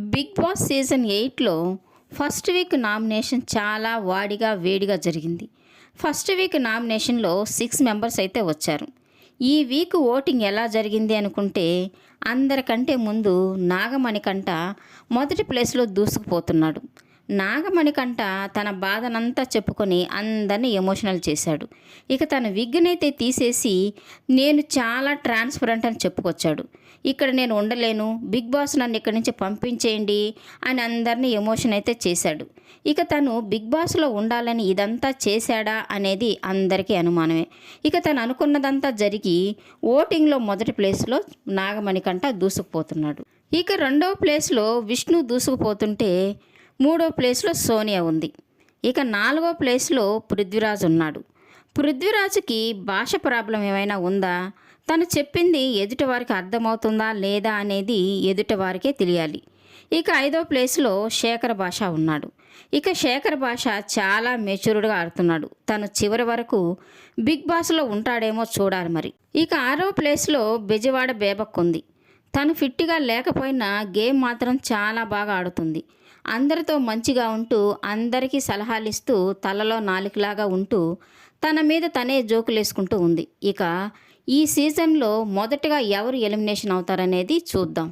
Big boss season ఎయిట్లో first week nomination చాలా వాడిగా వేడిగా జరిగింది. ఫస్ట్ వీక్ నామినేషన్లో సిక్స్ మెంబర్స్ అయితే వచ్చారు. ఈ వీక్ ఓటింగ్ ఎలా జరిగింది అనుకుంటే అందరికంటే ముందు నాగమణికంట మొదటి ప్లేస్లో దూసుకుపోతున్నాడు. నాగమణికంట తన బాధనంతా చెప్పుకొని అందరినీ ఎమోషనల్ చేశాడు. ఇక తన విగ్నైతే తీసేసి నేను చాలా ట్రాన్స్పరెంట్ అని చెప్పుకొచ్చాడు. ఇక్కడ నేను ఉండలేను బిగ్ బాస్ నన్ను ఇక్కడి నుంచి పంపించేయండి అని అందరినీ ఎమోషన్ అయితే చేశాడు. ఇక తను బిగ్ బాస్లో ఉండాలని ఇదంతా చేశాడా అనేది అందరికీ అనుమానమే. ఇక తను అనుకున్నదంతా జరిగి ఓటింగ్లో మొదటి ప్లేస్లో నాగమణికంట దూసుకుపోతున్నాడు. ఇక రెండవ ప్లేస్లో విష్ణు దూసుకుపోతుంటే మూడో ప్లేస్లో సోనియా ఉంది. ఇక నాలుగో ప్లేస్లో పృథ్వీరాజ్ ఉన్నాడు. పృథ్వీరాజుకి భాష ప్రాబ్లం ఏమైనా ఉందా? తను చెప్పింది ఎదుటివారికి అర్థమవుతుందా లేదా అనేది ఎదుటివారికే తెలియాలి. ఇక ఐదో ప్లేస్లో శేఖర్ భాష ఉన్నాడు. ఇక శేఖర్ భాష చాలా మెచ్యూర్డ్గా ఆడుతున్నాడు. తను చివరి వరకు బిగ్ బాస్లో ఉంటాడేమో చూడాలి మరి. ఇక ఆరో ప్లేస్లో బెజవాడ బేబక్ ఉంది. తను ఫిట్గా లేకపోయినా గేమ్ మాత్రం చాలా బాగా ఆడుతుంది. అందరితో మంచిగా ఉంటూ అందరికీ సలహాలు ఇస్తూ తలలో నాలుకలాగా ఉంటూ తన మీద తనే జోకులు వేసుకుంటూ ఉంది. ఇక ఈ సీజన్లో మొదటగా ఎవరు ఎలిమినేషన్ అవుతారనేది చూద్దాం.